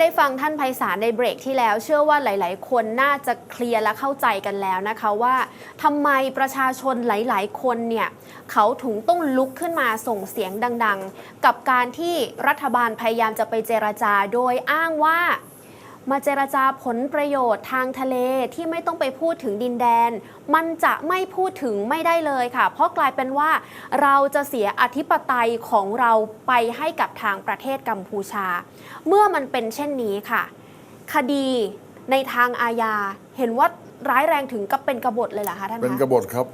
ได้ฟังท่านไพศาลในเบรกที่แล้ว เชื่อว่าหลาย ๆ คนน่าจะเคลียร์และเข้าใจกันแล้วนะคะว่าทำไมประชาชนหลาย ๆ คนเนี่ยเขาถึงต้องลุกขึ้นมาส่งเสียงดัง ๆ กับการที่รัฐบาลพยายามจะไปเจรจาโดยอ้างว่า มาเจรจาผลประโยชน์ทางทะเลที่ไม่ต้องไปพูดถึงดินแดน มันจะไม่พูดถึงไม่ได้เลยค่ะ เพราะกลายเป็นว่าเราจะเสียอธิปไตยของเราไปให้กับทางประเทศกัมพูชา เมื่อมันเป็นเช่นนี้ค่ะ คดีในทางอาญาเห็นว่าร้ายแรงถึงกับเป็นกบฏเลยเหรอคะท่านเป็นคะกบฏครับ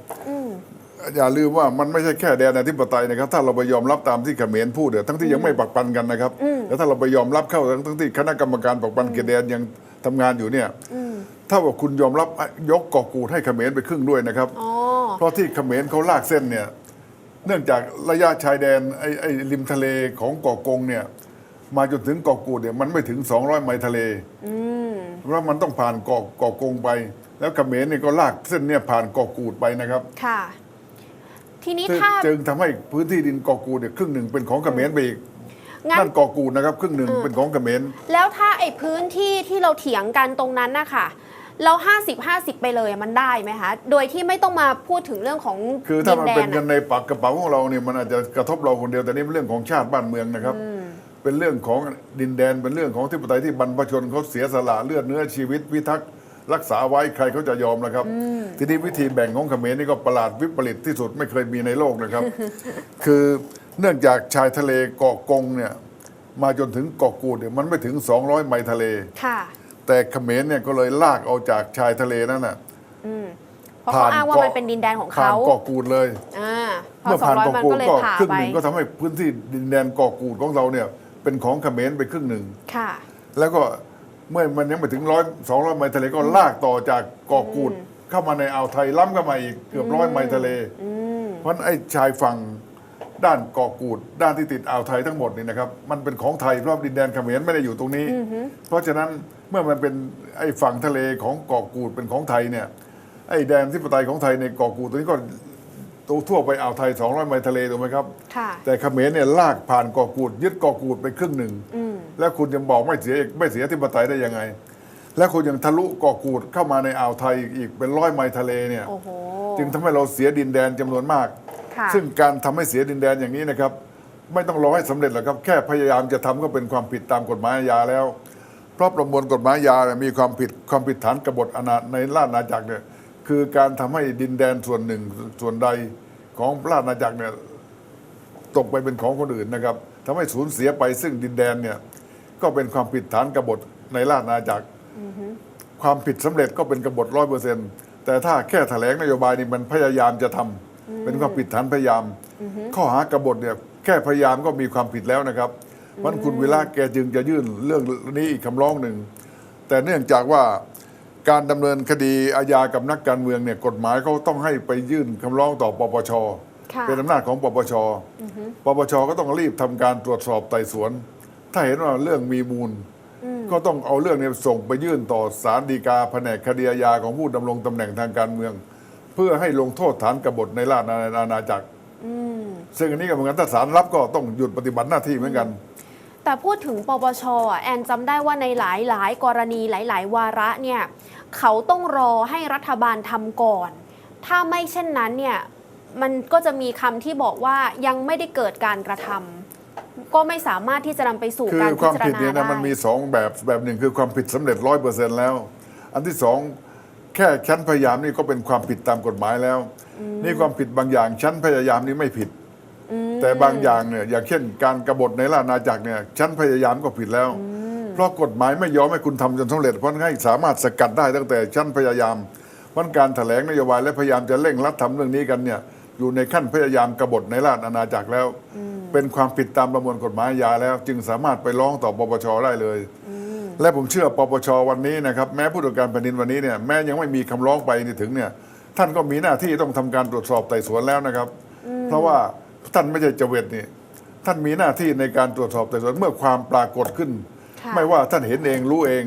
อืมอย่าลืมว่ามันไม่ใช่แค่แดนอธิปไตยนะครับ ถ้าเราไปยอมรับตามที่เขมรพูดเนี่ยทั้งที่ยังไม่ปักปันกันนะครับ แล้วถ้าเราไปยอมรับเข้าทั้งทั้งที่คณะกรรมการปักปันเขตแดนยังทำงานอยู่เนี่ยถ้าว่าคุณยอมรับยกเกาะกูดให้เขมรไปครึ่งด้วยนะครับอ๋อเพราะที่เขมรเขาลากเส้นเนี่ยเนื่องจากระยะชายแดนไอ้ไอ้ริมทะเลของเกาะกงเนี่ยมาจนถึงเกาะกูดเนี่ยมันไม่ถึง 200 ไมล์ทะเลเพราะมันต้องผ่านเกาะเกาะกงไป แล้วเขมรเนี่ยก็ลากเส้นเนี่ยผ่านเกาะกูดไปนะครับ ค่ะ ทีนี้ซึ่งถ้า จึงทำให้พื้นที่ดินเกาะกูดเนี่ยครึ่งหนึ่งเป็นของเขมรไปอีกงั้น นั่นเกาะกูดนะครับ ครึ่งหนึ่งเป็นของเขมร แล้วถ้าไอ้พื้นที่ที่เราเถียงกันตรงนั้นนะคะเรา 50 50 ไปเลยมันได้ไหมคะโดยที่ไม่ต้องมาพูดถึงเรื่องของคือถ้าดิมันแดเป็นนเงินอะในปากกระเป๋าของเราเนี่ยมันอาจจะกระทบเราคนเดียวแต่นี่เป็นเรื่องของชาติบ้านเมืองนะครับ เป็นเรื่องของดินแดนเป็นเรื่องของที่ปไตยที่บรรพชนเขาเสียสละเลือดเนื้อชีวิตพิทักษ์ รักษาไว้ใครเขาจะยอมนะครับ ทีนี้วิธีแบ่งของเขมรนี่ก็ประหลาดวิปริตที่สุดไม่เคยมีในโลกนะครับ คือเนื่องจากชายทะเลเกาะกงเนี่ยมาจนถึงเกาะกูดเนี่ยมันไม่ถึง 200 ไมล์ทะเล ค่ะ แต่เขมรเนี่ยก็เลยลากเอาจากชายทะเลนั่นน่ะเพราะเขาอ้างว่ามันเป็นดินแดนของผ่านเขาเกาะกูดเลยอ่าพอเมื่อสองผ่านร้อยเกาะมันกูดก็เลยก็ผ่าครึ่งไปหนึ่งก็ทำให้พื้นที่ดินแดนเกาะกูดของเราเนี่ยเป็นของเขมรไปครึ่งหนึ่งค่ะแล้วก็ เมื่อมันยังไม่ถึงร้อยสองร้อยไมล์ทะเลก็ลากต่อจากเกาะกูดเข้ามาในอ่าวไทยล้ำเข้ามาอีกเกือบร้อยไมล์ทะเล เพราะฉะนั้นไอ้ชายฝั่งด้านเกาะกูด ด้านที่ติดอ่าวไทยทั้งหมดนี่นะครับ มันเป็นของไทยเพราะดินแดนเขมรไม่ได้อยู่ตรงนี้ เพราะฉะนั้นเมื่อมันเป็นไอ้ฝั่งทะเลของเกาะกูดเป็นของไทยเนี่ยไอ้แดนที่ปไตยของไทยในเกาะกูดตัวนี้ก็ตัวทั่วไปอ่าวไทย 200 ไมล์ทะเลถูกไหมครับค่ะแต่เขมรเนี่ยลากผ่านเกาะกูด ยึดเกาะกูดไปครึ่งหนึ่ง แล้วคุณยังบอกไม่เสียไม่เสียที่ปไตยได้ยังไง แล้วคุณยังทะลุเกาะกูดเข้ามาในอ่าวไทยอีกเป็นร้อยไมล์ทะเลเนี่ยโอ้โหจึงทำให้เราเสียดินแดนจำนวนมากค่ะซึ่งการทำให้เสียดินแดนอย่างนี้นะครับ ไม่ต้องรอให้สำเร็จหรอกครับ แค่พยายามจะทำก็เป็นความผิดตามกฎหมายอาญาแล้ว เพราะประมวลกฎหมายอาญาเนี่ยมีความผิดความผิดฐานกบฏอนาในราชอาณาจักรเนี่ยคือการทำให้ดินแดนส่วนหนึ่งส่วนใดของราชอาณาจักรเนี่ยตกไปเป็นของคนอื่นนะครับทำให้สูญเสียไปซึ่งดินแดนเนี่ย ก็เป็นความผิดฐานกบฏในราชอาณาจักรความผิดสำเร็จก็เป็นกบฏร้อยเปอร์เซ็นต์แต่ถ้าแค่แถลงนโยบายนี่มันพยายามจะทำเป็นความผิดฐานพยายาม ข้อหากบฏเนี่ยแค่พยายามก็มีความผิดแล้วนะครับวันคุณวิระแกจึงจะยื่นเรื่องนี้อีกคำร้องหนึ่ง แต่เนื่องจากว่าการดำเนินคดีอาญากับนักการเมืองเนี่ยกฎหมายเขาต้องให้ไปยื่นคำร้องต่อปปชค่ะเป็นอำนาจของปปช ปปชก็ต้องรีบทำการตรวจสอบไต่สวน ถ้าเห็นว่าเรื่องมีมูล ก็ต้องเอาเรื่องนี้ส่งไปยื่นต่อศาลฎีกาแผนกคดีอาญาของผู้ดำรงตำแหน่งทางการเมือง เพื่อให้ลงโทษฐานกบฏในราชอาณาจักรซึ่งอันนี้ก็เหมือนกันถ้าศาลรับก็ต้องหยุดปฏิบัติหน้าที่เหมือนกัน แต่พูดถึงปปชอะแอนจำได้ว่าในหลายหลายๆ กรณีหลาย ๆ วาระเนี่ยเขาต้องรอให้รัฐบาลทำก่อน ถ้าไม่เช่นนั้นเนี่ยมันก็จะมีคำที่บอกว่ายังไม่ได้เกิดการกระทำ ก็ไม่สามารถที่จะนำไปสู่คือการคพิวามจารผิดณาเนี่ยได้นะมันมีสองแบบแบบหนึ่งคือความผิดสำเร็จร้อยเปอร์เซ็นต์แล้ว อันที่สองแค่ชั้นพยายามนี่ก็เป็นความผิดตามกฎหมายแล้ว นี่ความผิดบางอย่างชั้นพยายามนี่ไม่ผิด แต่บางอย่างเนี่ยอย่างเช่น การกบฏในราชอาณาจักรเนี่ยชั้นพยายามก็ผิดแล้ว เพราะกฎหมายไม่ยอมให้คุณทำจนสำเร็จเพราะงั้นให้สามารถสกัดได้ตั้งแต่ชั้นพยายามเพราะการแถลงนโยบายและพยายามจะเร่งรัดทำเรื่องนี้กันเนี่ย อยู่ในขั้นพยายามกบฏในราชอาณาจักรแล้ว เป็นความผิดตามประมวลกฎหมายอาญาแล้ว จึงสามารถไปร้องต่อปปชได้เลย และผมเชื่อปปชวันนี้นะครับแม้ผู้ตรวจการแผ่นดินวันนี้เนี่ยแม้ยังไม่มีคำร้องไปนี่ถึงเนี่ยท่านก็มีหน้าที่ต้องทำการตรวจสอบไต่สวนแล้วนะครับ เพราะว่าท่านไม่ใช่เจเวตนี่ท่านมีหน้าที่ในการตรวจสอบไต่สวนเมื่อความปรากฏขึ้นค่ะไม่ว่าท่านเห็นเองรู้เอง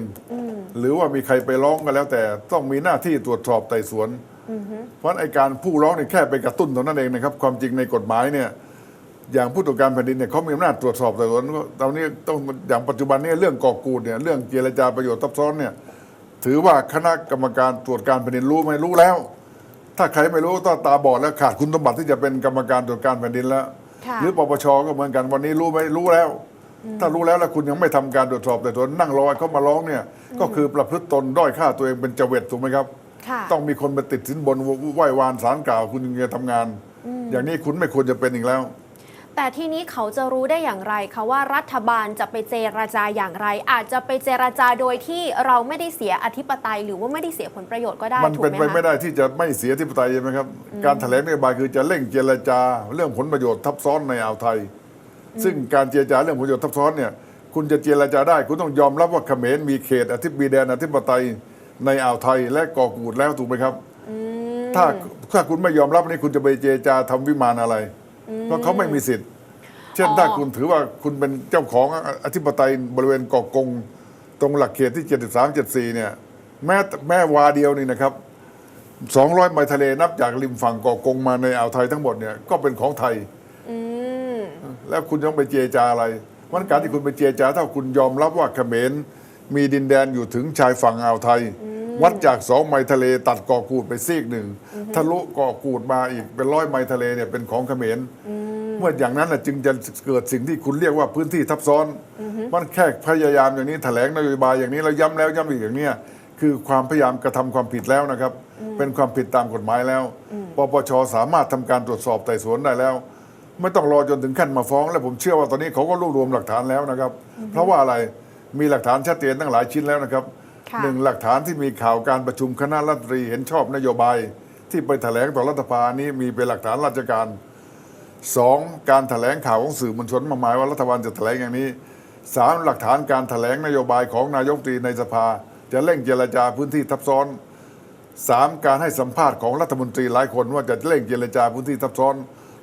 หรือว่ามีใครไปร้องก็แล้วแต่ต้องมีหน้าที่ตรวจสอบไต่สวน เพราะไอการผู้ร้องเนี่ยแค่ไปกระตุ้นเท่านั้นเองนะครับ ความจริงในกฎหมายเนี่ยอย่างผู้ตรวจการแผ่นดินเนี่ยเขามีอำนาจตรวจสอบแต่วนตอนนี้ต้องอย่างปัจจุบันนี้เรื่องก่อกูดเนี่ยเรื่องเจรจาประโยชน์ทับซ้อนเนี่ยถือว่าคณะกรรมการตรวจการแผ่นดินรู้ไหมรู้แล้ว ถ้าใครไม่รู้ต้องตาบอดแล้วขาดคุณสมบัติที่จะเป็นกรรมการตรวจการแผ่นดินแล้วค่ะหรือปปชก็เหมือนกันวันนี้รู้ไหมรู้แล้ว ถ้ารู้แล้วแล้วคุณยังไม่ทำการตรวจสอบแต่ตัวนั่งรอให้เขามาร้องเนี่ยก็คือประพฤติตนด้อยค่าตัวเองเป็นเจเวตถูกไหมครับค่ะ ต้องมีคนมาติดสินบนไหว้วานสารกล่าวคุณถึงจะทำงาน อย่างนี้คุณไม่ควรจะเป็นอีกแล้ว แต่ทีนี้เขาจะรู้ได้อย่างไรคะว่ารัฐบาลจะไปเจรจาอย่างไร อาจจะไปเจรจาโดยที่เราไม่ได้เสียอธิปไตย หรือว่าไม่ได้เสียผลประโยชน์ก็ได้มันถูกเป็นไหมไปคะไม่ได้ที่จะไม่เสียที่ปไตยใช่ไหมครับ การแถลงนโยบายคือจะเร่งเจรจาเรื่องผลประโยชน์ทับซ้อนในอ่าวไทย ซึ่งการเจรจาเรื่องผลประโยชน์ทับซ้อนเนี่ยคุณจะเจรจาได้ คุณต้องยอมรับว่าเขมรมีเขตอธิบดีแดนอธิปไตย ในอ่าวไทยและก่อกูดแล้วถูกไหมครับ ถ้าถ้าคุณไม่ยอมรับนี่คุณจะไปเจรจาทำวิมานอะไร เพราะเขาไม่มีสิทธิ์ เช่นอ๋อถ้าคุณถือว่าคุณเป็นเจ้าของอธิปไตยบริเวณเกาะกง ตรงหลักเขตที่ 73 74 เนี่ย แม้แม้วาเดียวนี่นะครับ 200 ไมล์ทะเลนับจากริมฝั่งเกาะกงมาในอ่าวไทยทั้งหมดเนี่ยก็เป็นของไทยอืมแล้วคุณต้องไปเจรจาอะไรวันการที่คุณไปเจรจาถ้าคุณยอมรับว่าเขมรมีดินแดนอยู่ถึงชายฝั่งอ่าวไทย วัดจากสองไมล์ทะเลตัดเกาะกูดไปซีกหนึ่งทะลุเกาะกูดมาอีกเป็นร้อยไมล์ทะเลเนี่ยเป็นของเขมรเมื่ออย่างนั้นน่ะจึงจะเกิดสิ่งที่คุณเรียกว่าพื้นที่ทับซ้อน มันแค่พยายามอย่างนี้แถลงนโยบายอย่างนี้แล้วย้ำแล้วย้ำอีกอย่างเนี้ยคือความพยายามกระทำความผิดแล้วนะครับ เป็นความผิดตามกฎหมายแล้ว ปปชสามารถทำการตรวจสอบไต่สวนได้แล้ว ไม่ต้องรอจนถึงขั้นมาฟ้อง และผมเชื่อว่าตอนนี้เขาก็รวบรวมหลักฐานแล้วนะครับ เพราะว่าอะไรมีหลักฐานชัดเจนตั้งหลายชิ้นแล้วนะครับค่ะ หนึ่งหลักฐานที่มีข่าวการประชุมคณะรัฐมนตรีเห็นชอบนโยบาย ที่ไปแถลงต่อรัฐสภานี้มีเป็นหลักฐานราชการสองการแถลงข่าวของสื่อมวลชนมาหมายว่ารัฐบาลจะแถลงอย่างนี้สามหลักฐานการแถลงนโยบายของนายกรัฐมนตรีในสภา จะเร่งเจรจาพื้นที่ทับซ้อนสามการให้สัมภาษณ์ของรัฐมนตรีหลายคนว่าจะเร่งเจรจาพื้นที่ทับซ้อน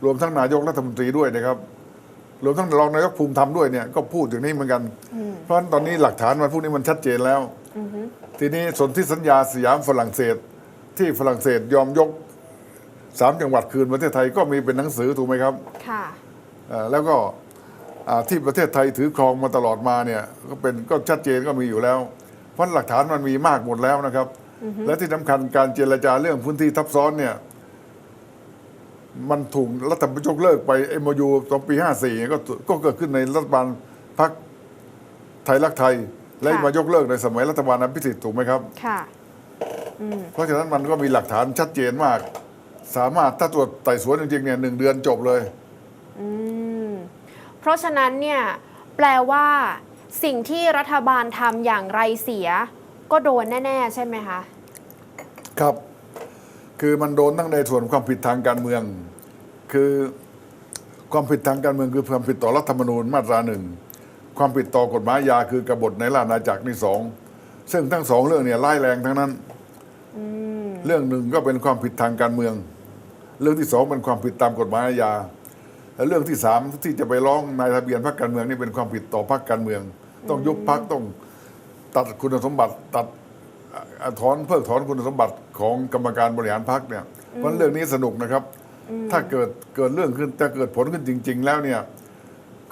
รวมทั้งนายกรัฐมนตรีด้วยนะครับรวมทั้งรองนายกภูมิธรรมด้วยเนี่ยก็พูดอย่างนี้เหมือนกัน เพราะฉะนั้นตอนนี้หลักฐานมันพวกนี้มันชัดเจนแล้ว ทีนี้สนธิสัญญาสยามฝรั่งเศส ที่ฝรั่งเศสยอมยกสามจังหวัดคืนประเทศไทยก็มีเป็นหนังสือถูกไหมครับค่ะเอ่อแล้วก็อ่าที่ประเทศไทยถือครองมาตลอดมาเนี่ยก็เป็นก็ชัดเจนก็มีอยู่แล้ว เพราะหลักฐานมันมีมากหมดแล้วนะครับ และที่สำคัญการเจรจาเรื่องพื้นที่ทับซ้อนเนี่ยมันถูกรัฐบาลยกเลิกไปเอ็มยูตอนปี 54ก็ก็เกิดขึ้นในรัฐบาลพรรคไทยรักไทย และค่ะมายกเลิกในสมัยรัฐบาลอภิสิทธิ์ถูกไหมครับ ค่ะเพราะฉะนั้นมันก็มีหลักฐานชัดเจนมาก สามารถถ้าตรวจไต่สวนจริงๆเนี่ยหนึ่งเดือนจบเลย อืมเพราะฉะนั้นเนี่ยแปลว่าสิ่งที่รัฐบาลทำอย่างไรเสีย ก็โดนแน่ ๆ ใช่ไหมคะ ครับ คือมันโดนทั้งในส่วนความผิดทางการเมือง คือความผิดทางการเมืองคือความผิดต่อรัฐธรรมนูญมาตราหนึ่ง ความผิดต่อกฎหมายยาคือกบฏในราชอาณาจักรนี่สองซึ่งทั้งสองเรื่องเนี่ยร้ายแรงทั้งนั้นเรื่องหนึ่งก็เป็นความผิดทางการเมือง เรื่องที่สองเป็นความผิดตามกฎหมายอาญาและเรื่องที่สามที่จะไปร้องนายทะเบียนพรรคการเมืองนี่เป็นความผิดต่อพรรคการเมือง ต้องยุบพรรคต้องตัดคุณสมบัติตัดอะถอนเพิกถอนคุณสมบัติของกรรมการบริหารพรรคเนี่ยเพราะเรื่องนี้สนุกนะครับ ถ้าเกิดเกิดเรื่องขึ้นจะเกิดผลขึ้นจริง ๆ แล้วเนี่ย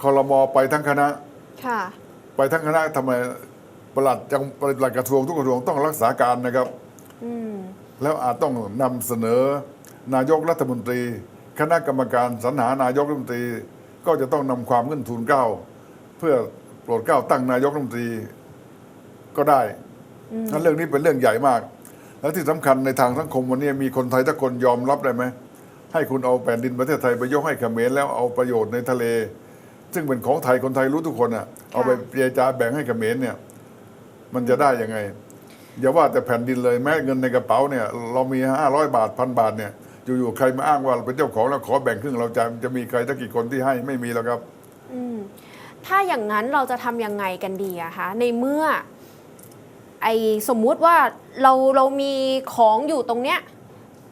คอรมอไปทั้งคณะค่ะ ไปทั้งคณะทำไมประหลัดจังประหลัดกระทรวงทุกกระทรวงต้องรักษาการนะครับอืมแล้วอาจต้องนำเสนอ นายกรัฐมนตรี คณะกรรมการสรรหานายกรัฐมนตรี ก็จะต้องนำความขึ้นทูลเกล้าเพื่อโปรดเกล้าตั้งนายกรัฐมนตรีก็ได้นั้นเรื่องนี้เป็นเรื่องใหญ่มาก แล้วที่สำคัญในทางสังคมวันนี้มีคนไทยทุกคนยอมรับได้ไหมให้คุณเอาแผ่นดินประเทศไทยไปยกให้เขมรแล้วเอาประโยชน์ในทะเล ซึ่งเป็นของไทยคนไทยรู้ทุกคนอะเอาไปเจรจาแบ่งให้เขมรเนี่ย มันจะได้ยังไงอย่าว่าแต่แผ่นดินเลยแม้เงินในกระเป๋าเนี่ย เรามีห้าร้อยบาทพันบาทเนี่ยอยู่ๆใครมาอ้างว่าเราเป็นเจ้าของแล้วขอแบ่งครึ่งเราจะจะมีใครสักกี่คนที่ให้ไม่มีแล้วครับอืมถ้าอย่างนั้นเราจะทำยังไงกันดีอะคะในเมื่อ ไอสมมุติว่าเราเรามีของอยู่ตรงเนี้ย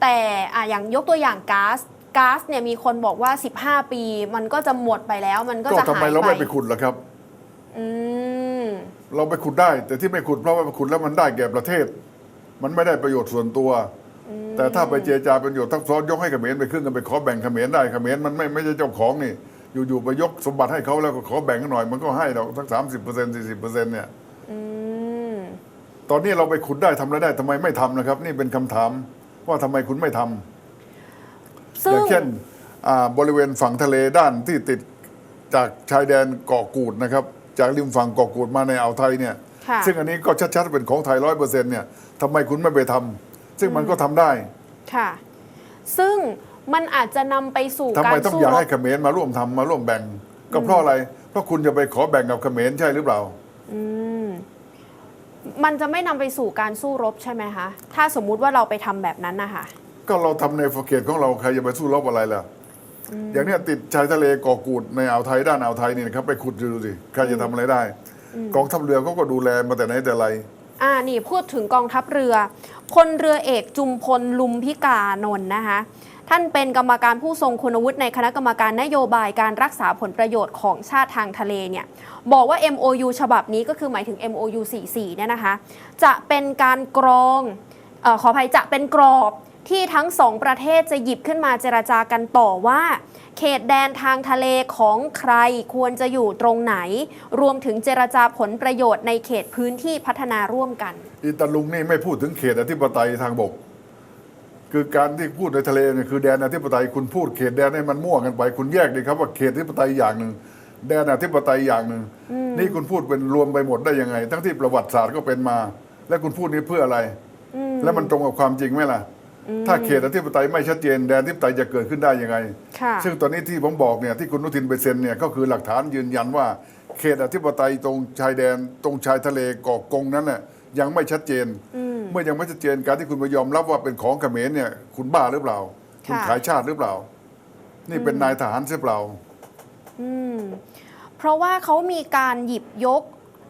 แต่อะอย่างยกตัวอย่างก๊าซ ก๊าซเนี่ยมีคนบอกว่า 15 ปี มันก็จะหมดไปแล้ว มันก็ก็จะทำหายไมเราไปไม่ไปขุดล่ะครับ อืม เราไปขุดได้ แต่ที่ไม่ขุดเพราะว่าไปขุดแล้วมันได้แก่ประเทศ มันไม่ได้ประโยชน์ส่วนตัว แต่ถ้าไปเจรจาเป็นประโยชน์ทับซ้อนยกให้เขมรไปครึ่งกันไปขอแบ่งเขมรได้เขมรมันไม่ไม่ใช่เจ้าของนี่ อยู่ๆไปยกสมบัติให้เขาแล้วก็ขอแบ่งกันหน่อยมันก็ให้เราสักสามสิบเปอร์เซ็นต์สี่สิบเปอร์เซ็นต์เนี่ย อืม ตอนนี้เราไปขุดได้ทำอะไรได้ทำไมไม่ทำนะครับ นี่เป็นคำถามว่าทำไมคุณไม่ทำซึ่ องย่างเช่นอ่าบริเวณฝั่งทะเลด้านที่ติดจากชายแดนเกาะกูดนะครับ จากริมฝั่งเกาะกูดมาในอ่าวไทยเนี่ยค่ะซึ่งอันนี้ก็ชัดๆเป็นของไทยร้อยเปอร์เซ็นต์เนี่ยทำไมคุณไม่ไปทำซึ่งมันก็ทำได้ ค่ะ ซึ่งมันอาจจะนำไปสู่ทำกาไมรต้องสู้อยากรให้บเขมรมาร่วมทำมาร่วมแบ่ง ก็เพราะอะไร เพราะคุณจะไปขอแบ่งกับเขมรใช่หรือเปล่า อืมมันจะไม่นำไปสู่การสู้รบใช่ไหมคะ ถ้าสมมุติว่าเราไปทำแบบนั้นนะคะ ก็เราทำในเขตของเราใครจะไปสู้รบอะไรล่ะ อย่างเนี้ยติดชายทะเลเกาะกูดในอ่าวไทยด้านอ่าวไทยนี่นะครับไปขุดดูสิใครจะทำอะไรได้กองทัพเรือเขาก็ดูแลมาแต่ไหนแต่ไรอ่านี่พูดถึงกองทัพเรือพลเรือเอกจุมพลลุมพิกานนท์นะคะท่านเป็นกรรมการผู้ทรงคุณวุฒิในคณะกรรมการนโยบายการรักษาผลประโยชน์ของชาติทางทะเลเนี่ยบอกว่า MOU ฉบับนี้ก็คือหมายถึง MOU 44เนี่ยนะคะ จะเป็นการกรองเออขออภัยจะเป็นกรอบ ที่ทั้งสองประเทศจะหยิบขึ้นมาเจรจากันต่อว่า เขตแดนทางทะเลของใครควรจะอยู่ตรงไหน รวมถึงเจรจาผลประโยชน์ในเขตพื้นที่พัฒนาร่วมกันอีตาลุงนี่ไม่พูดถึงเขตอธิปไตยทางบก คือการที่พูดในทะเลเนี่ยคือแดนอธิปไตยคุณพูดเขตแดนให้มันมั่วกันไป คุณแยกดีครับว่าเขตอธิปไตยอย่างหนึ่งแดนอธิปไตยอย่างหนึ่งนี่คุณพูดเป็นรวมไปหมดได้ยังไง ทั้งที่ประวัติศาสตร์ก็เป็นมา และคุณพูดนี้เพื่ออะไร แล้วมันตรงกับความจริงไหมล่ะ ถ้าเขตอธิปไตยไม่ชัดเจนแดนอธิปไตยจะเกิดขึ้นได้ยังไงค่ะซึ่งตอนนี้ที่ผมบอกเนี่ยที่คุณอนุทินไปเซ็นเนี่ยก็คือหลักฐานยืนยันว่า เขตอธิปไตยตรงชายแดนตรงชายทะเลเกาะกงนั้นน่ะยังไม่ชัดเจน เมื่อยังไม่ชัดเจนการที่คุณไปยอมรับว่าเป็นของเขมรเนี่ยคุณบ้าหรือเปล่า คุณค่ะขายชาติหรือเปล่า นี่เป็นนายทหารใช่เปล่าอืมเพราะว่าเขามีการหยิบยก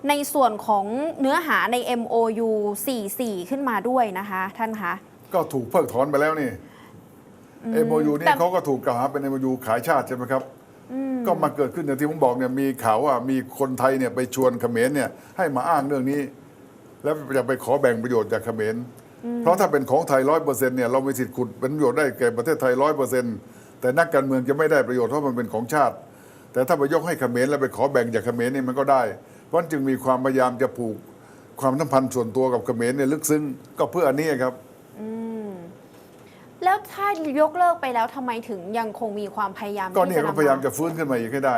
ในส่วนของเนื้อหาใน MOU 44 ขึ้นมาด้วยนะคะ ท่านคะ ก็ถูกเพิกถอนไปแล้วนี่เอ็มยูแต่นี่เขาก็ถูกกล่าวหาเป็นเอ็มยูขายชาติใช่ไหมครับก็มาเกิดขึ้นอย่างที่ผมบอกเนี่ยมีข่าวว่ามีคนไทยเนี่ยไปชวนเขมรเนี่ยให้มาอ้างเรื่องนี้ แล้วจะไปขอแบ่งประโยชน์จากเขมร เพราะถ้าเป็นของไทยร้อยเปอร์เซ็นต์เนี่ยเรามีสิทธิ์ขุดเป็นประโยชน์ได้แก่ประเทศไทยร้อยเปอร์เซ็นต์แต่นักการเมืองจะไม่ได้ประโยชน์เพราะมันเป็นของชาติ แต่ถ้าไปยกให้เขมรแล้วไปขอแบ่งจากเขมรนี่มันก็ได้ เพราะฉะนั้นจึงมีความพยายามจะผูกความสัมพันธ์ส่วนตัวกับเขมรเนี่ยลึกซึ้งก็เพื่ออันนี้ครับ แล้วถ้ายกเลิกไปแล้วทำไมถึงยังคงมีความพยายามก็เนี่ยที่ก็จะพยายามนำจะฟื้นขึ้นมาอีกให้ได้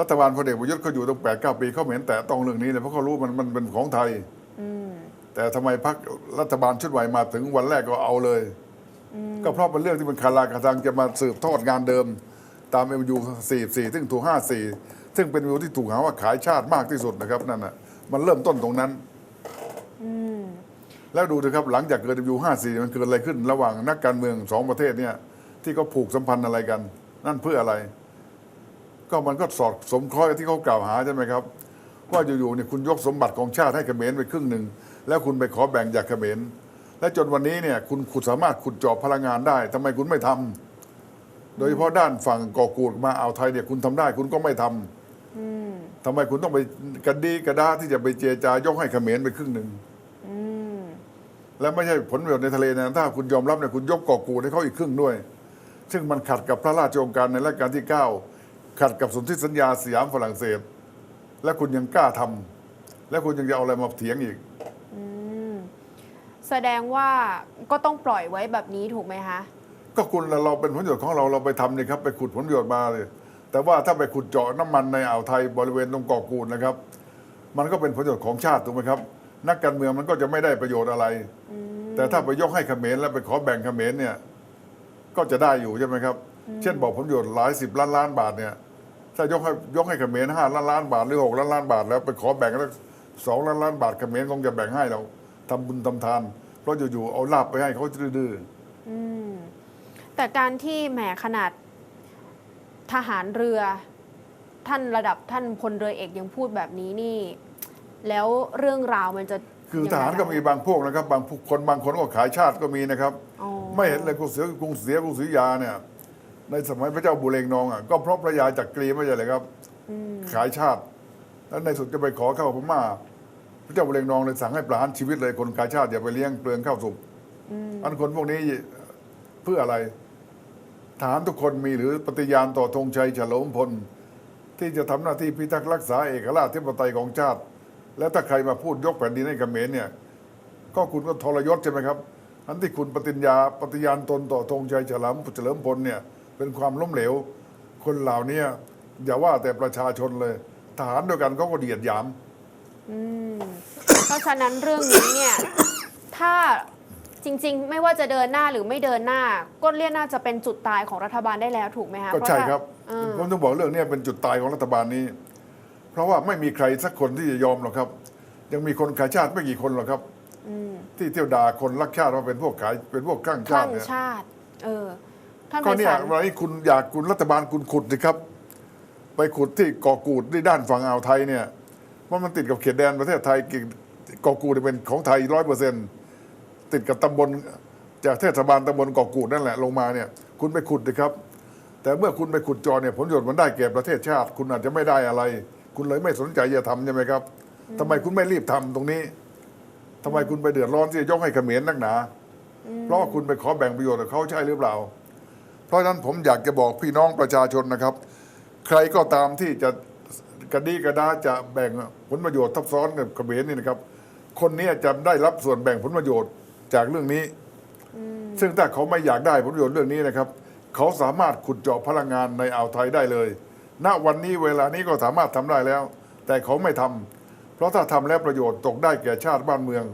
รัฐบาลพลเอกประยุทธ์เขาอยู่ตั้งแปดเก้าปีเขาไม่เห็นแต่ต้องเรื่องนี้เลยเพราะเขารู้มันมันเป็นของไทยแต่ทำไมพรรครัฐบาลชุดใหม่มาถึงวันแรกก็เอาเลย ก็เพราะเป็นเรื่องที่มันคาราคาซังจะมาสืบทอดงานเดิม ตามเอ็มยูสี่สี่ซึ่งถูกห้าสี่ซึ่งเป็นวิวที่ถูกหาว่าขายชาติมากที่สุดนะครับนั่นน่ะมันเริ่มต้นตรงนั้น แล้วดูนะครับหลังจากเกิด MU 54 มันเกิดอะไรขึ้น ระหว่างนักการเมืองสองประเทศเนี่ยที่เขาผูกสัมพันธ์อะไรกัน นั่นเพื่ออะไร ก็มันก็สอดสมคล้อยกับที่เขากล่าวหาใช่ไหมครับ ว่าอยู่ๆเนี่ยคุณยกสมบัติของชาติให้เขมรไปครึ่งหนึ่งแล้วคุณไปขอแบ่งจากเขมรและจนวันนี้เนี่ยคุณขุดสามารถขุดเจอบพลังงานได้ทำไมคุณไม่ทำโดยเฉพาะด้านฝั่งเกาะกูดมาอ่าวไทยเนี่ยคุณทำได้ คุณก็ไม่ทำทำไมคุณต้องไปกระดีกระดาที่จะไปเจรจายกให้เขมรไปครึ่งหนึ่ง และไม่ใช่ผลประโยชน์ในทะเลนะถ้าคุณยอมรับเนี่ยคุณยกเกาะกูดให้เขาอีกครึ่งด้วย ซึ่งมันขัดกับพระราชโองการในรัชกาลที่ 9 ขัดกับสนธิสัญญาสยามฝรั่งเศส และคุณยังกล้าทำและคุณยังจะเอาอะไรมาเถียงอีกแสดงว่าก็ต้องปล่อยไว้แบบนี้ถูกไหมคะก็คุณเราเป็นผลประโยชน์ของเราเราไปทำนี่ครับไปขุดผลประโยชน์มาเลย แต่ว่าถ้าไปขุดเจาะน้ำมันในอ่าวไทยบริเวณตรงเกาะกูดนะครับ มันก็เป็นผลประโยชน์ของชาติถูกไหมครับ นักการเมืองมันก็จะไม่ได้ประโยชน์อะไร แต่ถ้าไปยกให้เขมรแล้วไปขอแบ่งเขมรเนี่ย ก็จะได้อยู่ใช่ไหมครับ เช่นบอกผลประโยชน์หลายสิบล้านล้านบาทเนี่ยถ้ายกให้ยกให้เขมรห้าล้านล้านบาทหรือหกล้านล้านบาท แล้วไปขอแบ่งแล้วสองล้านล้านบาทเขมรคงจะแบ่งให้เราทำบุญทำทาน เพราะอยู่ๆเอาลาบไปให้เขาดื้อๆแต่การที่แหมขนาดทหารเรือ ท่านระดับท่านพลเรือเอกยังพูดแบบนี้นี่ แล้วเรื่องราวมันจะคือทยังไงหารก็มีบางพวกนะครับ บางพวกคนบางคนก็ขายชาติก็มีนะครับอ๋อไม่เห็นเลยกรุงศรีกรุงศรีกรุงศรีอยุธยาเนี่ย ในสมัยพระเจ้าบุเรงนองอะก็เพราะพระยาจักรีไม่ใช่เลยครับ ขายชาติ แล้วในสุดจะไปขอเข้าพม่า พระเจ้าบุเรงนองเลยสั่งให้ประหารชีวิตเลยคนขายชาติอย่าไปเลี้ยงเปลืองข้าวสุกอันคนพวกนี้เพื่ออะไรพทหารทุกคนมีหรือปฏิญาณต่อธงชัยเฉลิมพลที่จะทำหน้าที่พิทักษ์รักษาเอกราชธิปไตยของชาติ และถ้าใครมาพูดยกแผ่นดินให้เขมรเนี่ย ก็คุณก็ทรยศใช่ไหมครับอันที่คุณปฏิญญาปฏิญาณตนต่อธงชัยเฉลิมเฉลิมพลเนี่ยเป็นความล้มเหลว คนเหล่านี้อย่าว่าแต่ประชาชนเลย ทหารด้วยกันเขาก็เดียดหยามเพราะฉะนั้นเรื่องนี้เนี่ยถ้าจริง ๆ ไม่ว่าจะเดินหน้าหรือไม่เดินหน้า ก็เรียกน่าจะเป็นจุดตายของรัฐบาลได้แล้วถูกไหมคะก็ใช่ครับเออผมต้องบอกเรื่องนี้เป็นจุดตายของรัฐบาลนี้ เพราะว่าไม่มีใครสักคนที่จะยอมหรอกครับ ยังมีคนขายชาติไม่กี่คนหรอกครับที่เที่ยวด่าคนรักชาติว่าเป็นพวกขายเป็นพวกข้างคชาลั่ติงเนี่ยชาติ เออท่านก็ไพเนี่ยศาลวันนี้คุณอยากคุณรัฐบาลคุณขุดสิครับ ไปขุดที่เกาะกูดที่ด้านฝั่งอ่าวไทยเนี่ยว่ามันติดกับเขตแดนประเทศไทยเกาะกูดเนี่ยเป็นของไทยร้อยเปอร์เซ็นติดกับตำบลจากเทศบาลตำบลเกาะกูดนั่นแหละลงมาเนี่ย คุณไปขุดสิครับ แต่เมื่อคุณไปขุดเจอเนี่ยผลประโยชน์มันได้แก่ประเทศชาติ คุณอาจจะไม่ได้อะไร คุณเลยไม่สนใจจะทำใช่ไหมครับทำไมคุณไม่รีบทำตรงนี้ทำไมคุณไปเดือดร้อนที่จะยกให้เขมรนักหนา เพราะว่าคุณไปขอแบ่งประโยชน์กับเขาใช่หรือเปล่า เพราะฉะนั้นผมอยากจะบอกพี่น้องประชาชนนะครับ ใครก็ตามที่จะกระดีกระดาจะแบ่งผลประโยชน์ทับซ้อนกับเขมรนี่นะครับ คนนี้จะได้รับส่วนแบ่งผลประโยชน์จากเรื่องนี้ ซึ่งถ้าเขาไม่อยากได้ผลประโยชน์เรื่องนี้นะครับ เขาสามารถขุดเจาะพลังงานในอ่าวไทยได้เลย ณวันนี้เวลานี้ก็สามารถทำได้แล้ว แต่เขาไม่ทำเพราะถ้าทำแล้วประโยชน์ตกได้แก่ชาติบ้านเมือง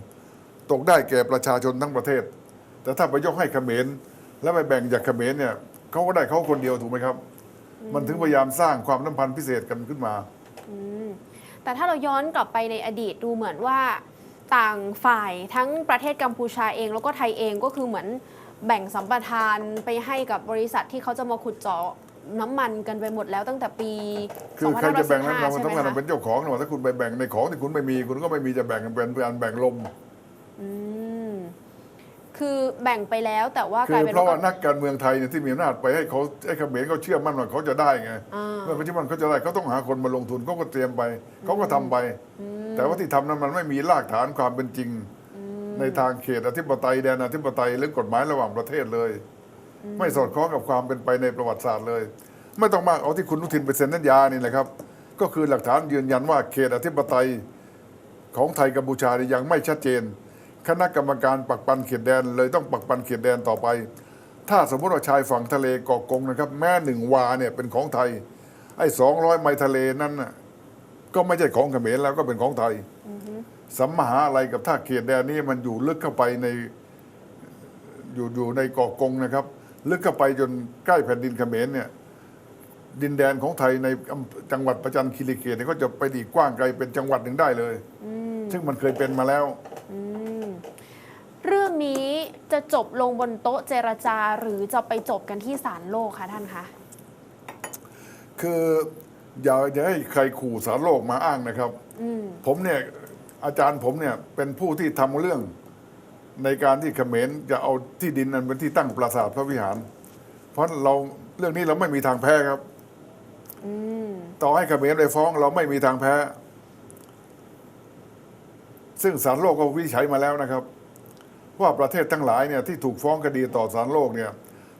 ตกได้แก่ประชาชนทั้งประเทศ แต่ถ้าไปยกให้เขมรแล้วไปแบ่งจากเขมรเนี่ยเขาก็ได้เขาคนเดียวถูกไหมครับ มันถึงพยายามสร้างความสัมพันธ์พิเศษกันขึ้นมาแต่ถ้าเราย้อนกลับไปในอดีตดูเหมือนว่าต่างฝ่ายทั้งประเทศกัมพูชาเอง แล้วก็ไทยเองก็คือเหมือนแบ่งสัมปทานไปให้กับบริษัทที่เขาจะมาขุดเจาะ น้ำมันกันไปหมดแล้วตั้งแต่ปีคือใครจะแบ่งนั้นเรา2515มันใช่ต้องไหมการคะเป็นเจ้าของนะถ้าคุณไปแบ่งในของที่คุณไม่มี คุณก็ไม่มีจะแบ่งกันเป็นการแบ่งลมอืมคือแบ่งไปแล้วแต่ว่ากคืลายอเป็นเพราะว่าว่านักการเมืองไทยเนี่ยที่มีอำนาจไปให้เขาให้เขมรเขาเชื่อมั่นว่าเขาจะได้ไงอ่าเมื่อเขาเชื่อมั่นเขาจะได้เขาต้องหาคนมาลงทุนเขาก็เตรียมไปเขาก็ทำไป แต่ว่าที่ทำนั้นมันไม่มีรากฐานความเป็นจริง ในทางเขตอธิปไตยแดนอธิปไตยหรือกฎหมายระหว่างประเทศเลย ไม่สอดคล้องกับความเป็นไปในประวัติศาสตร์เลย ไม่ต้องมากเอาที่คุณนุทินไปเซ็นสัญญานี่แหละครับ ก็คือหลักฐานยืนยันว่าเขตอธิปไตยของไทยกัมพูชาเนี่ยยังไม่ชัดเจน คณะกรรมการปักปันเขตแดน เลยต้องปักปันเขตแดนต่อไป ถ้าสมมติว่าชายฝั่งทะเลเกาะกงนะครับ แม้หนึ่งวาเนี่ยเป็นของไทย ไอ้สองร้อยไมล์ทะเลนั้นน่ะก็ไม่ใช่ของเขมรแล้วก็เป็นของไทยสัมมหาอะไรกับท่าเขตแดนนี้มันอยู่ลึกเข้าไปในอยู่อยู่ในเกาะกงนะครับ ลึกเข้าไปจนใกล้แผ่นดินเขมรเนี่ยดินแดนของไทยในอำจังหวัดประจันคีรีเขตเนี่ยก็จะไปดีกว้างไกลเป็นจังหวัดหนึ่งได้เลย ซึ่งมันเคยเป็นมาแล้วเรื่องนี้จะจบลงบนโต๊ะเจรจาหรือจะไปจบกันที่ศาลโลกคะท่านคะคืออย่าอย่าให้ใครขู่สารโลกมาอ้างนะครับผมเนี่ยอาจารย์ผมเนี่ยเป็นผู้ที่ทำเรื่อง ในการที่เขมรจะเอาที่ดินนั้นเป็นที่ตั้งปราสาทพระวิหาร เพราะเราเรื่องนี้เราไม่มีทางแพ้ครับต่อให้เขมรไปฟ้องเราไม่มีทางแพ้ ซึ่งศาลโลกก็วิจัยมาแล้วนะครับ ว่าประเทศทั้งหลายเนี่ยที่ถูกฟ้องคดีต่อศาลโลกเนี่ย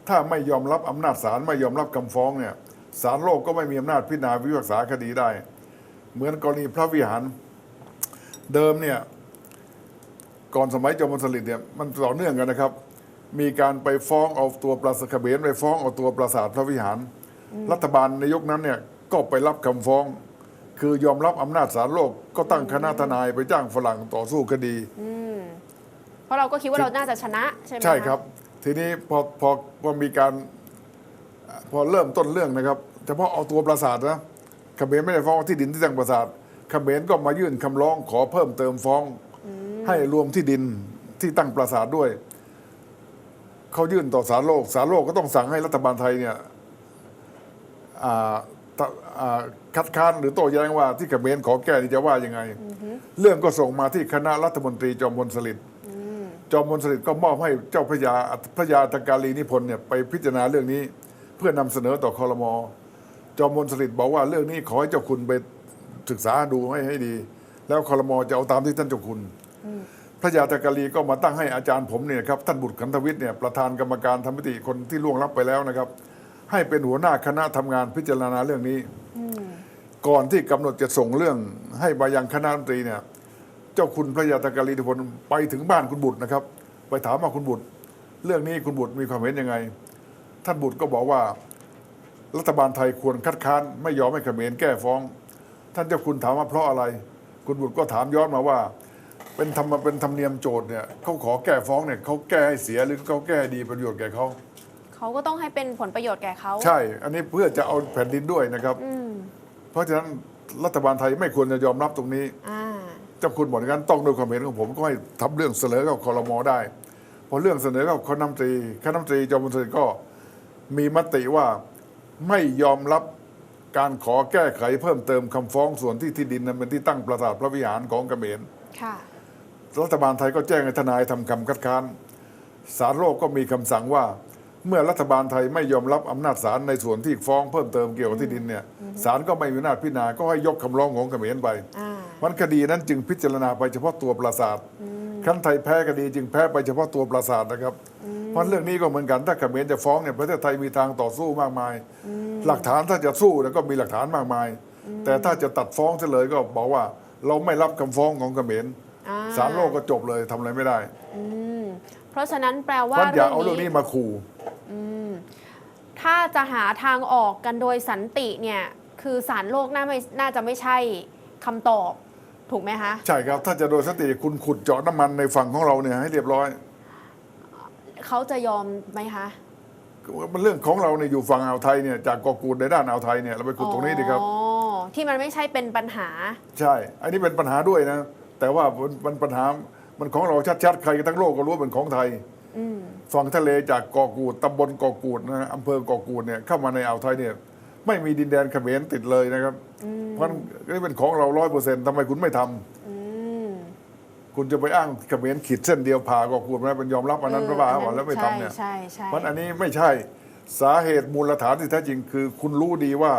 ถ้าไม่ยอมรับอำนาจศาลไม่ยอมรับคำฟ้องเนี่ยศาลโลกก็ไม่มีอำนาจพิจารณาพิพากษาคดีได้ เหมือนกรณีพระวิหาร เดิมเนี่ย ก่อนสมัยจอมพลสฤษดิ์เนี่ยมันต่อเนื่องกันนะครับ มีการไปฟ้องเอาตัวปราสาทเขมรไปฟ้องเอาตัวปราสาทพระวิหาร รัฐบาลในยุคนั้นเนี่ยก็ไปรับคำฟ้อง คือยอมรับอำนาจศาลโลกก็ตั้งคณะทนายไปจ้างฝรั่งต่อสู้คดีเพราะเราก็คิดว่าเราน่าจะชนะใช่ไหมะใช่ครับ ทีนี้พอพอพอมีการพอเริ่มต้นเรื่องนะครับเฉพาะเอาตัวปราสาทนะเขมรไม่ได้ฟ้องที่ดินที่ตั้งปราสาทเขมรก็มายื่นคำร้องขอเพิ่มเติมฟ้อง ให้รวมที่ดินที่ตั้งปราสาทด้วย เขายื่นต่อศาลโลกศาลโลกก็ต้องสั่งให้รัฐบาลไทยเนี่ยอ่าตะอ่าคัดค้านหรือโต้แย้งว่าที่เขมรขอแก้นี่จะว่ายังไง เรื่องก็ส่งมาที่คณะรัฐมนตรีจอมพลสฤษดิ์จอมพลสฤษดิ์ก็มอบให้เจ้าพระยาพระยาตกาลีนิพนธ์เนี่ยไปพิจารณาเรื่องนี้เพื่อนำเสนอต่อคอรมอจอมพลสฤษดิ์บอกว่าเรื่องนี้ขอให้เจ้าคุณไปศึกษาดูให้ให้ดี แล้วคอรมอจะเอาตามที่ท่านเจ้าคุณ พระยาตกาลีก็มาตั้งให้อาจารย์ผมเนี่ยครับท่านบุตรขันธวิทย์เนี่ยประธานกรรมการทำมิติคนที่ล่วงลับไปแล้วนะครับ ให้เป็นหัวหน้าคณะทำงานพิจารณาเรื่องนี้ ก่อนที่กำหนดจะส่งเรื่องให้มายังคณะรัฐมนตรีเนี่ยเจ้าคุณพระยาตากรีธิพลไปถึงบ้านคุณบุตรนะครับ ไปถามว่าคุณบุตร เรื่องนี้คุณบุตรมีความเห็นยังไง ท่านบุตรก็บอกว่า รัฐบาลไทยควรคัดค้านไม่ยอมให้เขมรแก้ฟ้อง ท่านเจ้าคุณถามว่าเพราะอะไร คุณบุตรก็ถามย้อนมาว่า เป็นธรรมเป็นธรรมเนียมโจทย์เนี่ยเขาขอแก้ฟ้องเนี่ยเขาแก้ให้เสียหรือเขาแก้ให้ดีประโยชน์แก่เขาเขาก็ต้องให้เป็นผลประโยชน์แก่เขาใช่ อันนี้เพื่อจะเอาแผ่นดินด้วยนะครับ อืมเพราะฉะนั้นรัฐบาลไทยไม่ควรจะยอมรับตรงนี้อ่าเจ้าคุณบอกอย่างนั้นต้องด้วยความเห็นของผมก็ให้ทำเรื่องเสนอเข้าคอรมอได้พอเรื่องเสนอเข้าคณะรัฐมนตรีคณะรัฐมนตรีจอมพลสฤษดิ์ก็มีมติว่าไม่ยอมรับการขอแก้ไขเพิ่มเติมคำฟ้องส่วนที่ที่ดินนั้นเป็นที่ตั้งปราสาทพระวิหารของเขมร ค่ะ รัฐบาลไทยก็แจ้งให้ทนายทำคำคัดค้านศาลโลกก็มีคำสั่งว่า เมื่อรัฐบาลไทยไม่ยอมรับอำนาจศาลในส่วนที่ฟ้องเพิ่มเติมเกี่ยวกับที่ดินเนี่ยศาลก็ไม่มีอำนาจพิจารณาก็ให้ยกคำร้องของเขมรไปอ่ามันคดีนั้นจึงพิจารณาไปเฉพาะตัวปราสาทครั้นไทยแพ้คดีจึงแพ้ไปเฉพาะตัวปราสาทนะครับเพราะเรื่องนี้ก็เหมือนกันถ้าเขมรจะฟ้องเนี่ยประเทศไทยมีทางต่อสู้มากมาย หลักฐานถ้าจะสู้เนี่ยก็มีหลักฐานมากมาย แต่ถ้าจะตัดฟ้องเฉลยก็บอกว่า เราไม่รับคำฟ้องของเขมร อ่าศาลโลกก็จบเลยทำอะไรไม่ได้อืมเพราะฉะนั้นแปลว่าท่านอย่าเอาเรื่เรื่อองงนี้นี้มาขู่ถ้าจะหาทางออกกันโดยสันติเนี่ย คือสารโลกน่าไม่น่าจะไม่ใช่คำตอบ ถูกไหมคะ ใช่ครับ ถ้าจะโดยสติคุณขุดเจาะน้ำมันในฝั่งของเราเนี่ยให้เรียบร้อย เขาจะยอมไหมคะมันเรื่องของเราเนี่ยอยู่ฝั่งอ่าวไทยเนี่ยจากเกาะกูดในด้านอ่าวไทยเนี่ยเราไปขุดตรงนี้ดีครับ อ๋อที่มันไม่ใช่เป็นปัญหา ใช่ อันนี้เป็นปัญหาด้วยนะ แต่ว่ามันมันปัญหามันของเราชัดๆ ใครทั้งโลกก็รู้ว่าเป็นของไทยอืมฝั่งทะเลจากเกาะกูดตำบลเกาะกูดนะอำเภอเกาะกูดเนี่ยเข้ามาในอ่าวไทยเนี่ยไม่มีดินแดนเขมรติดเลยนะครับ เพราะนี่เป็นของเราร้อยเปอร์เซ็นต์ทำไมคุณไม่ทำอืมคุณจะไปอ้างเขมรขีดเส้นเดียวผ่าเกาะกูดไหมเป็นยอมรับอันนั้นพระบาทแล้วไม่ทำเนี่ยใช่ใช่เพราะใช่อันนี้ไม่ใช่สาเหตุมูลฐานที่แท้จริงคือ คุณรู้ดีว่า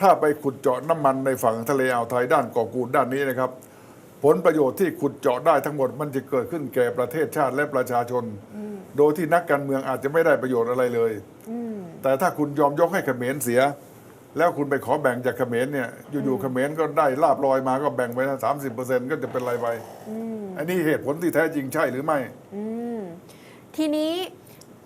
ถ้าไปขุดเจาะน้ำมันในฝั่งทะเลอ่าวไทยด้านเกาะกูดด้านนี้นะครับ ผลประโยชน์ที่ขุดเจาะได้ทั้งหมดมันจะเกิดขึ้นแก่ประเทศชาติและประชาชน โดยที่นักการเมืองอาจจะไม่ได้ประโยชน์อะไรเลยอืมแต่ถ้าคุณยอมยกให้เขมรเสีย แล้วคุณไปขอแบ่งจากเขมรเนี่ย อยู่ๆเขมรก็ได้ลาบลอยมาก็แบ่งไปสามสิบเปอร์เซ็นต์ก็จะเป็นไรไปอันนี้เหตุผลที่แท้จริงใช่หรือไม่อืมทีนี้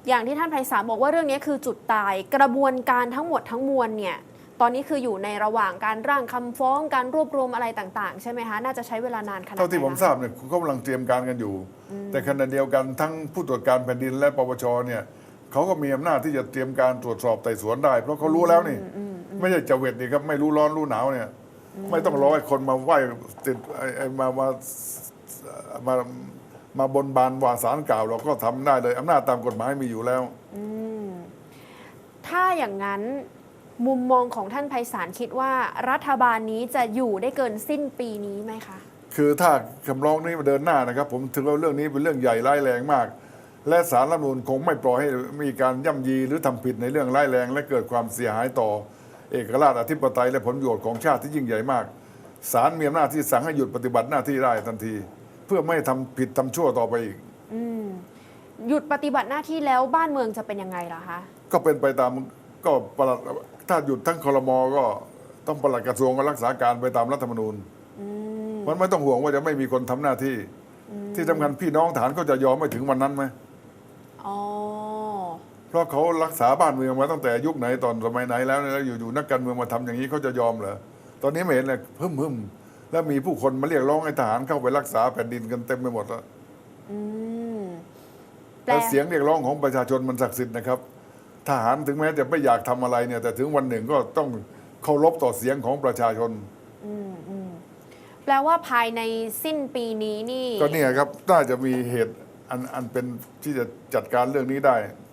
อย่างที่ท่านไพศาลบอกว่าเรื่องนี้คือจุดตายกระบวนการทั้งหมดทั้งมวลเนี่ย ตอนนี้คืออยู่ในระหว่างการร่างคำฟ้องการรวบรวมอะไรต่างๆ ใช่ไหมคะน่าจะใช้เวลานานขนาดไหนเท่าที่ผมคะทราบเนี่ยเขากำลังเตรียมการกันอยู่ แต่ขณะเดียวกันทั้งผู้ตรวจการแผ่นดินและปปชเนี่ยเขาก็มีอำนาจที่จะเตรียมการตรวจสอบไต่สวนได้ เพราะเขารู้แล้วนี่ ไม่ใช่จะเวทนี่ครับไม่รู้ร้อนรู้หนาวเนี่ย ไม่ต้องรอให้คนมาไหว้ติดไอ้ไอ้มามามามาบนบานวาสารกล่าวเราก็ทำได้เลยอำนาจตามกฎหมายมีอยู่แล้วอืมถ้าอย่างนั้น มุมมองของท่านไพศาลคิดว่ารัฐบาลนี้จะอยู่ได้เกินสิ้นปีนี้ไหมคะ คือถ้าคำร้องนี้มาเดินหน้านะครับ ผมถือว่าเรื่องนี้เป็นเรื่องใหญ่ร้ายแรงมาก และสารรัฐธรรมนูญคงไม่ปล่อยให้มีการย่ำยีหรือทำผิดในเรื่องร้ายแรง และเกิดความเสียหายต่อ เอกราชอธิปไตยและผลประโยชน์ของชาติที่ยิ่งใหญ่มากศาลมีอำนาจที่สั่งให้หยุดปฏิบัติหน้าที่ได้ทันที เพื่อไม่ให้ทำผิดทำชั่วต่อไปอีกอืมหยุดปฏิบัติหน้าที่แล้วบ้านเมืองจะเป็นยังไงล่ะคะ ก็เป็นไปตามก็ปลัด ถ้าหยุดทั้งคลมก็ต้องปลัดกระทรวงก็รักษาการไปตามรัฐธรรมนูญมันไม่ต้องห่วงว่าจะไม่มีคนทำหน้าที่ ที่สำคัญพี่น้องฐานก็จะยอมไม่ถึงวันนั้นไหมอ๋อเพราะเขารักษาบ้านเมืองมาตั้งแต่ยุคไหนตอนสมัยไหนแล้วแล้วอยู่ๆนักการเมืองมาทำอย่างนี้เขาจะยอมเหรอตอนนี้ไม่เห็นเลยเพิ่มพึ่มๆแล้วมีผู้คนมาเรียกร้องให้ทหารเข้าไปรักษาแผ่นดินกันเต็มไปหมดแล้วอืมแปลแต่เสียงเรียกร้องของประชาชนมันศักดิ์สิทธิ์นะครับ ทหารถึงแม้จะไม่อยากทำอะไรเนี่ย แต่ถึงวันหนึ่งก็ต้องเคารพต่อเสียงของประชาชนอืมอืมแปลว่าภายในสิ้นปีนี้นี่ ก็เนี่ยครับน่าจะมีเหตุอันอันเป็นที่จะจัดการเรื่องนี้ได้อ๋อ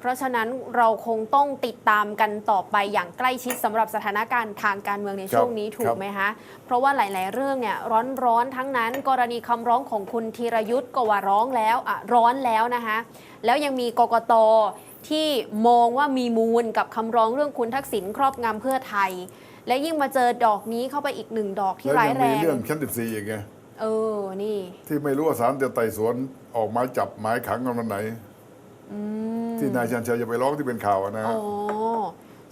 เพราะฉะนั้นเราคงต้องติดตามกันต่อไปอย่างใกล้ชิดสำหรับสถานการณ์ทางการเมืองในครับช่วงนี้ถูครักบไหมคะเพราะว่าหลาย ๆ เรื่องเนี่ยร้อนๆทั้งนั้น กรณีคำร้องของคุณธีรยุทธ์ก็ว่าร้องแล้วอะร้อนแล้วนะคะแล้วยังมีกกตที่มองว่ามีมูลกับคำร้องเรื่องคุณทักษิณครอบงำเพื่อไทย และยิ่งมาเจอดอกนี้เข้าไปอีกหนึ่งดอกที่แล้วร้ายยังแรมีงเรื่องชั้นสิบสี่อีกไงเออนี่ ที่ไม่รู้ว่าศาลจะไต่สวนออกหมายจับหมายขังกันวันไหนอืม ที่นายชันชัยจะไปร้องที่เป็นข่าวอะนะอ๋อ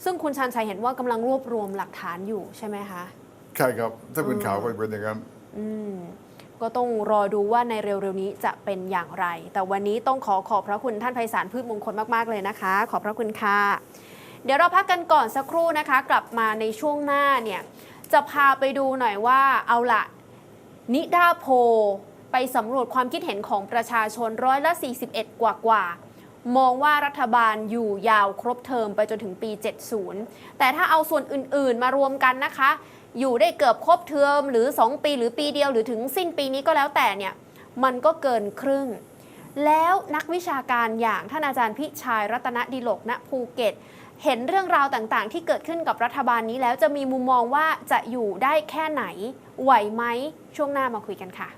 ซึ่งคุณชันชัยเห็นว่ากำลังรวบรวมหลักฐานอยู่ใช่ไหมคะ ใช่ครับ ถ้าเป็นข่าวก็เป็นอย่างนั้นอืมก็ต้องรอดูว่าในเร็วๆนี้จะเป็นอย่างไร แต่วันนี้ต้องขอขอบพระคุณท่านไพศาลพืชมงคลมากๆเลยนะคะ ขอบพระคุณค่ะ เดี๋ยวเราพักกันก่อนสักครู่นะคะ กลับมาในช่วงหน้าเนี่ยจะพาไปดูหน่อยว่าเอาละนิดาโพลไปสำรวจความคิดเห็นของประชาชนร้อยละ 41 กว่ากว่าๆ มองว่ารัฐบาลอยู่ยาวครบเทอมไปจนถึงปี 70 แต่ถ้าเอาส่วนอื่นๆมารวมกันนะคะ อยู่ได้เกือบครบเทอมหรือ 2 ปีหรือปีเดียวหรือถึงสิ้นปีนี้ก็แล้วแต่เนี่ย มันก็เกินครึ่ง แล้วนักวิชาการอย่างท่านอาจารย์พิชัยรัตนดิลกณภูเก็ต เห็นเรื่องราวต่างๆ ที่เกิดขึ้นกับรัฐบาลนี้แล้วจะมีมุมมองว่าจะอยู่ได้แค่ไหน ไหวไหมช่วงหน้ามาคุยกันค่ะ